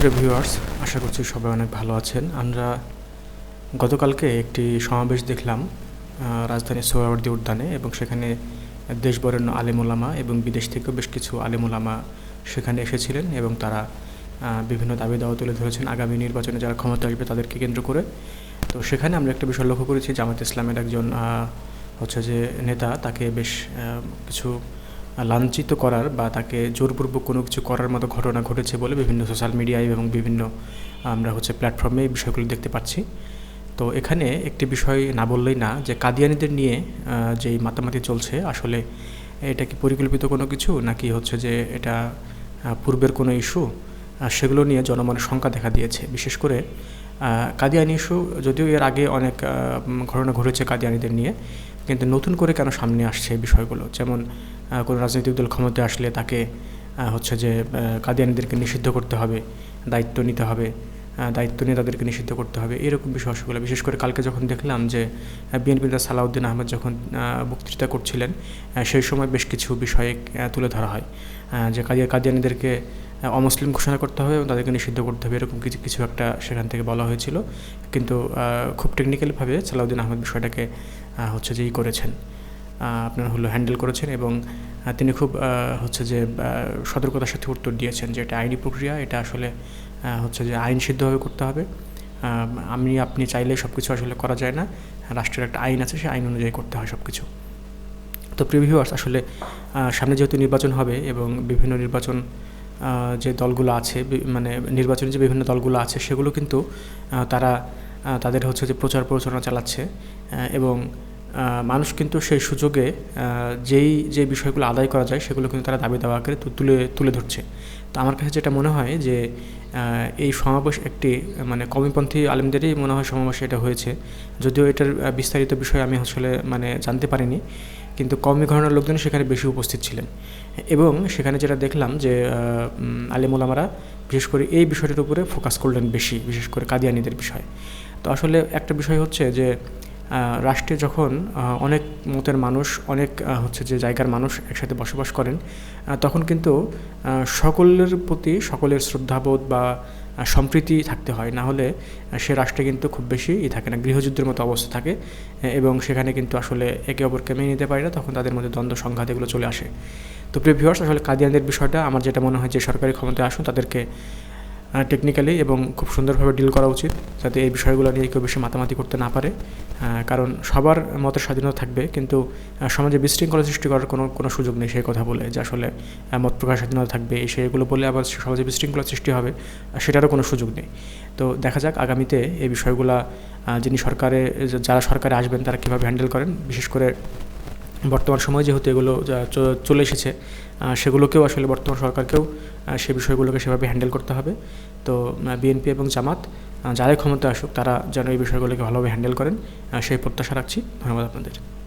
প্রিয় ভিউয়ার্স আশা করছি সবাই অনেক ভালো আছেন। আমরা গতকালকে একটি সমাবেশ দেখলাম আহ, রাজধানীর সোহরাওয়ার্দী উদ্যানে এবং সেখানে দেশ বরেণ্য আলিমুলামা এবং বিদেশ থেকেও বেশ কিছু আলিমুলামা সেখানে এসেছিলেন এবং তারা বিভিন্ন দাবি দাওয়া তুলে ধরেছেন আগামী নির্বাচনে যারা ক্ষমতা আসবে তাদেরকে কেন্দ্র করে। তো সেখানে আমরা একটা বিষয় লক্ষ্য করেছি জামাত ইসলামের একজন হচ্ছে যে নেতা তাকে বেশ কিছু লাঞ্ছিত করার বা তাকে জোরপূর্বক কোনো কিছু করার মতো ঘটনা ঘটেছে বলে বিভিন্ন সোশ্যাল মিডিয়ায় এবং বিভিন্ন আমরা হচ্ছে প্ল্যাটফর্মে এই বিষয়গুলো দেখতে পাচ্ছি। তো এখানে একটি বিষয় না বললেই না, যে কাদিয়ানিদের নিয়ে যেই মাতামাতি চলছে, আসলে এটা কি পরিকল্পিত কোনো কিছু? নাকি হচ্ছে যে এটা পূর্বের কোনো ইস্যু সেগুলো নিয়ে জনমনে শঙ্কা দেখা দিয়েছে। বিশেষ করে কাদিয়ানি ইস্যু যদিও এর আগে অনেক ঘটনা ঘটেছে কাদিয়ানিদের নিয়ে, কিন্তু নতুন করে কেন সামনে আসছে বিষয়গুলো? যেমন কোনো রাজনৈতিক দল ক্ষমতায় আসলে তাকে হচ্ছে যে কাদিয়ানিদেরকে নিষিদ্ধ করতে হবে, দায়িত্ব নিতে হবে দায়িত্ব নিয়ে তাদেরকে নিষিদ্ধ করতে হবে, এরকম বিষয় অসুবিধা বিশেষ করে কালকে যখন দেখলাম যে বিএনপি নেতা সালাউদ্দিন আহমেদ যখন বক্তৃতা করছিলেন সেই সময় বেশ কিছু বিষয়ে তুলে ধরা হয় যে কাদিয়া, কাদিয়ানিদেরকে অমুসলিম ঘোষণা করতে হবে এবং তাদেরকে নিষিদ্ধ করতে হবে, এরকম কিছু কিছু একটা সেখান থেকে বলা হয়েছিল। কিন্তু খুব টেকনিক্যালিভাবে সালাউদ্দিন আহমেদ বিষয়টাকে হচ্ছে যে ই করেছেন। আপনার হলো হ্যান্ডেল করেছেন এবং তিনি খুব হচ্ছে যে সতর্কতার সাথে উত্তর দিয়েছেন যে এটা আইনি প্রক্রিয়া, এটা আসলে হচ্ছে যে আইন সিদ্ধভাবে করতে হবে। আমি, আপনি চাইলে সব কিছু আসলে করা যায় না। রাষ্ট্রের একটা আইন আছে সেই আইন অনুযায়ী করতে হয় সব কিছু তো প্রিভিউয়ার্স আসলে সামনে যেহেতু নির্বাচন হবে এবং বিভিন্ন নির্বাচন যে দলগুলো আছে মানে নির্বাচনী যে বিভিন্ন দলগুলো আছে, সেগুলো কিন্তু তারা তাদের হচ্ছে যে প্রচার প্রচারণা চালাচ্ছে এবং মানুষ কিন্তু সেই সুযোগে যেই, যে বিষয়গুলো আদায় করা যায় সেগুলো কিন্তু তারা দাবি দাওয়া করে তুলে তুলে ধরছে। তো আমার কাছে যেটা মনে হয় যে এই সমাবেশ একটি মানে কমিপন্থী আলেমদেরই মনে হয় সমাবেশ এটা হয়েছে। যদিও এটার বিস্তারিত বিষয় আমি আসলে মানে জানতে পারিনি। কিন্তু কমি ঘরানার লোকজন সেখানে বেশি উপস্থিত ছিলেন। এবং সেখানে যেটা দেখলাম যে আলিমুলামারা বিশেষ করে এই বিষয়টির উপরে ফোকাস করলেন বেশি, বিশেষ করে কাদিয়ানিদের বিষয়। তো আসলে একটা বিষয় হচ্ছে যে রাষ্ট্রে যখন অনেক মতের মানুষ, অনেক হচ্ছে যে জায়গার মানুষ একসাথে বসবাস করেন তখন কিন্তু সকলের প্রতি সকলের শ্রদ্ধাবোধ বা সম্প্রীতি থাকতে হয়। না হলে সে রাষ্ট্রে কিন্তু খুব বেশি ই থাকে না, গৃহযুদ্ধের মতো অবস্থা থাকে এবং সেখানে কিন্তু আসলে একে অপরকে মেনে নিতে পারে না, তখন তাদের মধ্যে দ্বন্দ্ব, সংঘাত এগুলো চলে আসে। তো প্রিভিউয়ার্স আসলে কাদিয়ানদের বিষয়টা, আমার যেটা মনে হয় যে সরকারি ক্ষমতায় আসুন, তাদেরকে টেকনিক্যালি এবং খুব সুন্দরভাবে ডিল করা উচিত যাতে এই বিষয়গুলো নিয়ে কেউ বেশি মাতামাতি করতে না পারে। কারণ সবার মতের স্বাধীনতা থাকবে, কিন্তু সমাজে বিশৃঙ্খলা সৃষ্টি করার কোনো কোনো সুযোগ নেই সেই কথা বলে, যে আসলে মত প্রকাশ স্বাধীনতা থাকবে। এই সেইগুলো বলে আবার সমাজে বিশৃঙ্খলা সৃষ্টি হবে সেটারও কোনো সুযোগ নেই। তো দেখা যাক আগামীতে এই বিষয়গুলা যিনি সরকারে, যারা সরকারে আসবেন তারা কীভাবে হ্যান্ডেল করেন, বিশেষ করে বর্তমান সময়ে যেহেতু এগুলো চলে এসেছে সেগুলোকেও আসলে বর্তমান সরকারকেও সে বিষয়গুলোকে সেভাবে হ্যান্ডেল করতে হবে। তো বিএনপি এবং জামাত যারাই ক্ষমতা আসুক, তারা যেন এই বিষয়গুলোকে ভালোভাবে হ্যান্ডেল করেন। সেই প্রত্যাশা রাখছি। ধন্যবাদ আপনাদের।